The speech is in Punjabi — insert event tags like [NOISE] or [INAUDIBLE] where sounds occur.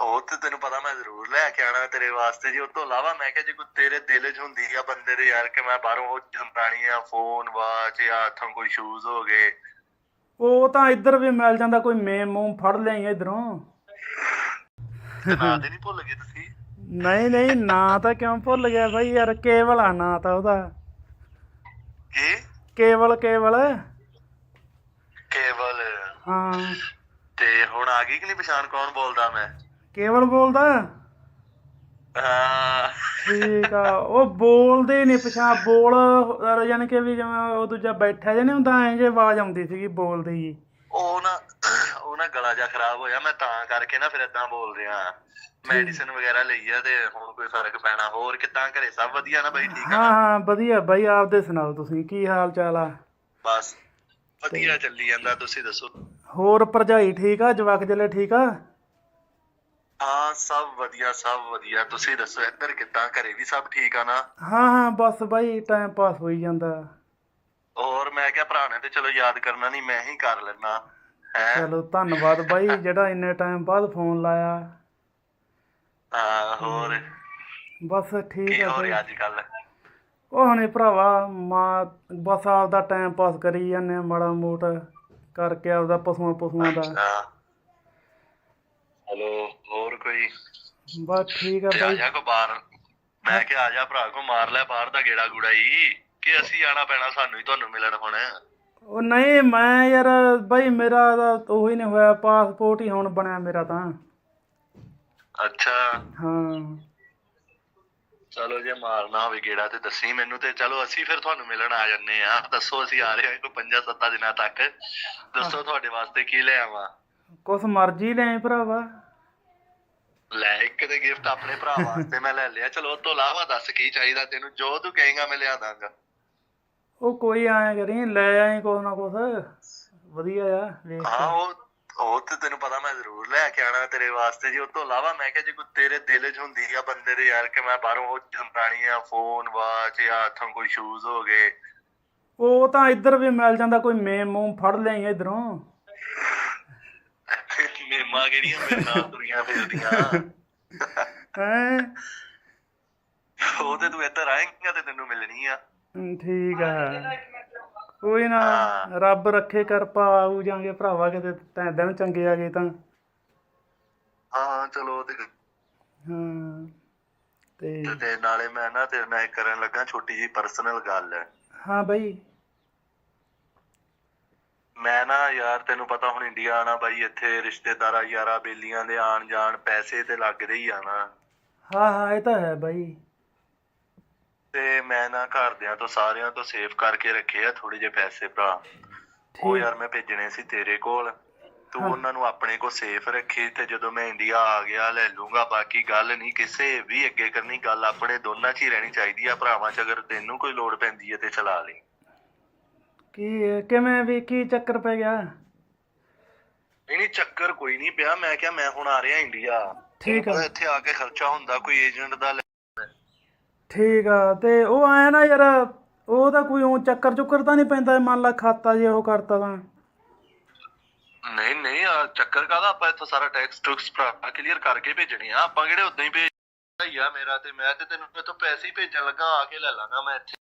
ਉਹ ਤੇ ਤੈਨੂੰ ਪਤਾ ਮੈਂ ਜ਼ਰੂਰ ਲੈ ਕੇ ਆਣਾ ਤੇਰੇ ਵਾਸਤੇ ਜੀ। ਉਸ ਤੋਂ ਇਲਾਵਾ ਮੈਂ ਕਿਹਾ ਜੇ ਕੋਈ ਤੇਰੇ ਦਿਲ 'ਚ ਹੁੰਦੀ ਆ ਬੰਦੇ ਦੇ ਯਾਰ ਕਿ ਮੈਂ ਬਾਹਰੋਂ ਉਹ ਚੀਜ਼ਾਂ ਪੁਰਾਣੀਆਂ ਫੋਨ ਵਾਚ ਜਾਂ ਹੱਥੋਂ ਕੋਈ ਸ਼ੂਜ਼ ਹੋ ਗਏ। ਉਹ ਤਾਂ ਇੱਧਰ ਵੀ ਮਿਲ ਜਾਂਦਾ ਕੋਈ ਮੇਮ ਮੂਮ ਫੜ ਲਿਆਈ ਇਧਰੋਂ। ਨਾਂ ਤੇ ਨਹੀਂ ਭੁੱਲ ਗਏ ਤੁਸੀਂ? ਨਹੀਂ ਨਹੀਂ ਨਾਂ ਤਾਂ ਕਿਉਂ ਭੁੱਲ ਗਿਆ ਬਾਈ ਯਾਰ ਕੇਵਲ ਆ ਨਾਂ ਤਾਂ ਉਹਦਾ। ਕੀ? ਕੇਵਲ ਕੇਵਲ। ਕੇਵਲ। ਹਾਂ। ਤੇ ਹੁਣ ਆ ਗਈ ਕਿ ਨਹੀਂ ਪਛਾਣ ਕੌਣ ਬੋਲਦਾ ਮੈਂ? ਕੇਵਲ ਬੋਲਦਾ? ਹਾਂ। ਠੀਕ ਆ ਉਹ ਬੋਲਦੇ ਨਹੀਂ ਪਛਾਣ ਬੋਲ ਯਾਨੀ ਕਿ ਵੀ ਜਿਵੇਂ ਉਹ ਦੂਜਾ ਬੈਠਾ ਜਿਹਾ ਨਹੀਂ ਹੁੰਦਾ ਐਂ ਜੇ ਆਵਾਜ਼ ਆਉਂਦੀ ਸੀਗੀ ਬੋਲਦੀ ਜੀ ਉਹ ਨਾ ਉਹ ਨਾ ਗਲਾ ਜਾ ਖਰਾਬ ਹੋਇਆ ਮੈਂ ਤਾਂ ਕਰਕੇ ਨਾ ਫਿਰ ਇਦਾਂ ਬੋਲ ਰਿਹਾ। ਮੈਡੀਸਿਨ ਵਗੈਰਾ ਲਈ ਆ ਤੇ ਹੁਣ ਕੋਈ ਫ਼ਰਕ ਪੈਣਾ ਹੋਰ ਕਿਦਾਂ ਘਰੇ ਸਭ ਵਧੀਆ ਨਾ ਬਾਈ ਠੀਕ ਆ ਹਾਂ ਨਾ? ਹਾਂ ਵਧੀਆ ਬਾਈ ਆਪਦੇ ਸੁਣਾਓ ਤੁਸੀਂ ਕੀ ਹਾਲ ਚਾਲ ਆ? ਬਸ ਵਧੀਆ ਚੱਲੀ ਜਾਂਦਾ ਤੁਸੀਂ ਦੱਸੋ? ਹੋਰ ਭਰਜਾਈ ਠੀਕ ਆ ਜਵਾਕ ਜਲੇ ਠੀਕ ਆ? ਹਾਂ ਸਭ ਵਧੀਆ ਸਭ ਵਧੀਆ। ਤੁਸੀਂ ਦੱਸੋ ਇੱਧਰ ਕਿਦਾਂ? ਘਰੇ ਵੀ ਸਭ ਠੀਕ ਆ ਨਾ? ਹਾਂ ਹਾਂ ਬਸ ਬਾਈ ਟਾਈਮ ਪਾਸ ਹੋਈ ਜਾਂਦਾ। ਹੋਰ ਮੈਂ ਕਿਹਾ ਭਰਾ ਨੇ ਤੇ ਚਲੋ ਯਾਦ ਕਰਨਾ ਨਹੀਂ ਮੈਂ ਹੀ ਕਰ ਲੈਣਾ ਹੈ? ਚਲੋ ਧੰਨਵਾਦ ਬਾਈ [LAUGHS] ਜਿਹੜਾ ਇੰਨੇ ਟਾਈਮ ਬਾਅਦ ਫੋਨ ਲਾਇਆ। ਹਾਂ ਹੋਰ? ਬਸ ਠੀਕ ਕੀ ਆ ਹੋ ਬਾਈ ਰਿਹਾ ਅੱਜ ਕੱਲ ਉਹ ਹਣੇ ਭਰਾਵਾ ਮਾਂ ਬਸ ਆਪਦਾ ਟਾਈਮ ਪਾਸ ਕਰੀ ਜਾਂਦੇ ਆ ਮਾੜਾ ਮੋਟ ਕਰਕੇ ਆਪਦਾ ਪਸ਼ੂਆਂ ਪਸ਼ੂਆਂ ਦਾ। ਹੋਰ ਕੋਈ ਬਸ ਠੀਕ ਆ ਤੇ ਆ ਬਾਈ। ਜਾ ਕੋ ਬਾਹਰ। ਮੈਂ ਕਿਹਾ ਆ ਜਾ ਭਰਾ ਕੋ ਮਾਰ ਲੈ ਬਾਹਰ ਦਾ ਗੇੜਾ ਗੂੜਾ ਹੀ ਕਿ ਅਸੀਂ ਆਣਾ ਪੈਣਾ ਸਾਨੂੰ ਹੀ ਤੁਹਾਨੂੰ ਮਿਲਣ ਹੁਣ। ਉਹ ਨਹੀਂ ਮੈਂ ਯਾਰ ਬਾਈ ਮੇਰਾ ਤਾਂ ਉਹੀ ਨਹੀਂ ਹੋਇਆ। ਪਾਸਪੋਰਟ ਹੀ ਹੁਣ ਬਣਿਆ ਮੇਰਾ ਤਾਂ। ਅੱਛਾ। ਹਾਂ। ਚਲੋ ਜੇ ਮਾਰਨਾ ਹੋਵੇ ਗੇੜਾ ਤੇ ਦੱਸੀ ਮੈਨੂੰ ਤੇ। ਚਲੋ ਅਸੀਂ ਫਿਰ ਤੁਹਾਨੂੰ ਮਿਲਣ ਆ ਜੰਨੇ ਆ। ਦੱਸੋ ਅਸੀਂ ਆ ਰਹੇ ਹਾਂ ਕੋਈ ਪੰਜਾਂ ਸੱਤਾਂ ਦਿਨਾਂ ਤੱਕ। ਦੱਸੋ ਤੁਹਾਡੇ ਵਾਸਤੇ ਕੀ ਲੈ ਆਵਾਂ। ਕੁਛ ਮਰਜ਼ੀ ਲੈ ਭਰਾਵਾ। ਲੈ ਇੱਕ ਤੇ ਗਿਫਟ ਆਪਣੇ ਭਰਾ ਵਾਸਤੇ ਮੈਂ ਲੈ ਲਿਆ। ਚਲੋ ਉਸ ਤੋਂ ਇਲਾਵਾ ਦੱਸ ਕੀ ਚਾਹੀਦਾ ਤੈਨੂੰ? ਜੋ ਤੂੰ ਕਹੇਗਾ ਮੈਂ ਲਿਆ ਦਾਂਗਾ। ਉਹ ਕੋਈ ਆਇਆ ਕਰੀ ਲੈ ਆਈ ਕੁਛ ਨਾ ਕੁਛ। ਵਧੀਆ ਆ ਵੇਖ। ਹਾਂ ਉਹ ਉਹ ਤੇ ਤੈਨੂੰ ਪਤਾ ਮੈਂ ਜ਼ਰੂਰ ਲੈ ਕੇ ਆਣਾ ਤੇਰੇ ਵਾਸਤੇ ਜੀ। ਉਸ ਤੋਂ ਇਲਾਵਾ ਮੈਂ ਕਿਹਾ ਜੇ ਕੋਈ ਤੇਰੇ ਦਿਲ 'ਚ ਹੁੰਦੀ ਆ ਬੰਦੇ ਦੇ ਯਾਰ ਕਿ ਮੈਂ ਬਾਹਰੋਂ ਉਹ ਚੀਜ਼ਾਂ ਪੁਰਾਣੀਆਂ ਫੋਨ ਵਾਚ ਜਾਂ ਹੱਥੋਂ ਕੋਈ ਸ਼ੂਜ਼ ਹੋ ਗਏ। ਉਹ ਤਾਂ ਇੱਧਰ ਵੀ ਮਿਲ ਜਾਂਦਾ ਕੋਈ ਮੇਮ ਮੂਮ ਫੜ ਲਿਆਈ ਇਧਰੋਂ। ਮੇਮਾ ਕਿਹੜੀਆਂ ਮੇਰੇ ਨਾਲ ਤੁਰੀਆਂ ਫਿਰਦੀਆਂ। ਹੈ? ਉਹ ਤੇ ਤੂੰ ਇੱਧਰ ਆਏਂਗਾ ਤੇ ਤੈਨੂੰ ਮਿਲਣੀ ਆ। ਠੀਕ ਆ। ਕੋਈ ਨਾ। ਰੱਬ ਰੱਖੇ ਕਿਰਪਾ ਆਊ ਜਾਂਗੇ ਭਰਾਵਾ ਕਿਤੇ ਤੈਂ ਦਿਨ ਚੰਗੇ ਆ ਗਏ ਤਾਂ। ਹਾਂ ਚਲੋ ਤੇ ਹਾਂ। ਤੇ ਤੇ ਨਾਲੇ ਮੈਂ ਨਾ ਤੇਰੇ ਨਾਲ ਕਰਨ ਲੱਗਾ ਛੋਟੀ ਜੀ ਪਰਸਨਲ ਗੱਲ। ਹਾਂ ਬਾਈ। ਮੈਂ ਨਾ ਯਾਰ ਤੈਨੂੰ ਪਤਾ ਹੁਣ ਇੰਡੀਆ ਆਣਾ ਬਾਈ ਇੱਥੇ ਰਿਸ਼ਤੇਦਾਰਾਂ ਯਾਰਾਂ ਬੇਲੀਆਂ ਦੇ ਆਣ ਜਾਣ ਪੈਸੇ ਤੇ ਲੱਗਦੇ ਹੀ ਆਣਾ ਹਾਂ ਹਾਂ ਇਹ ਤਾਂ ਹੈ ਬਾਈ। ਤੇ ਮੈਂ ਨਾ ਘਰਦਿਆਂ ਤੋਂ ਸਾਰਿਆਂ ਤੋਂ ਸੇਵ ਕਰਕੇ ਰੱਖੇ ਆ ਥੋੜੇ ਜਿਹੇ ਪੈਸੇ ਭਰਾ। ਉਹ ਯਾਰ ਮੈਂ ਭੇਜਣੇ ਸੀ ਤੇਰੇ ਕੋਲ। ਤੂੰ। ਉਹਨਾਂ ਨੂੰ ਆਪਣੇ ਕੋਲ ਸੇਫ ਰੱਖੀ ਤੇ ਜਦੋਂ ਮੈਂ ਇੰਡੀਆ ਆ ਗਿਆ ਲੈ ਲੂੰਗਾ ਬਾਕੀ ਗੱਲ ਨਹੀਂ ਕਿਸੇ ਵੀ ਅੱਗੇ ਕਰਨੀ ਗੱਲ ਆਪਣੇ ਦੋਨਾਂ 'ਚ ਹੀ ਰਹਿਣੀ ਚਾਹੀਦੀ ਆ। ਭਰਾਵਾਂ 'ਚ ਅਗਰ ਤੈਨੂੰ ਕੋਈ ਲੋੜ ਪੈਂਦੀ ਹੈ ਤੇ ਚਲਾ ਲਈ ਕੀ ਕਿਵੇਂ ਵੀ ਕੀ ਚੱਕਰ ਪੈ ਗਿਆ? ਨਹੀਂ ਨਹੀਂ ਚੱਕਰ ਕੋਈ ਨਹੀਂ ਪਿਆ। ਮੈਂ ਕਿਹਾ ਮੈਂ ਹੁਣ ਆ ਰਿਹਾ ਇੰਡੀਆ। ਠੀਕ ਆ। ਇੱਥੇ ਆ ਕੇ ਖਰਚਾ ਹੁੰਦਾ ਕੋਈ ਏਜੰਟ ਦਾ ਲੈ- ਠੀਕ ਆ ਤੇ ਉਹ ਆਇਆ ਨਾ ਯਾਰ ਉਹ ਤਾਂ ਕੋਈ ਉਹ ਚੱਕਰ ਚੁੱਕਰ ਤਾਂ ਨਹੀਂ ਪੈਂਦਾ ਮੰਨ ਲਾ ਖਾਤਾ ਜੇ ਉਹ ਕਰਤਾ ਤਾਂ। ਨਹੀਂ ਨਹੀਂ ਆ ਚੱਕਰ ਕਾਦਾ ਆਪਾਂ ਇੱਥੋਂ ਸਾਰਾ ਟੈਕਸ ਟੁਕਸ ਭਰਾ ਕਲੀਅਰ ਕਰਕੇ ਭੇਜਣੇ ਆ। ਆਪਾਂ ਕਿਹੜੇ ਉਦਾਂ ਹੀ ਭੇਜ ਮੇਰਾ ਤੇ ਮੈਂ ਤੇ ਤੈਨੂੰ ਇੱਥੋਂ ਪੈਸੇ ਹੀ ਭੇਜਣ ਲੱਗਾ ਆ ਕੇ ਲੈ ਲਾਂਗਾ ਮੈਂ ਇੱਥੇ।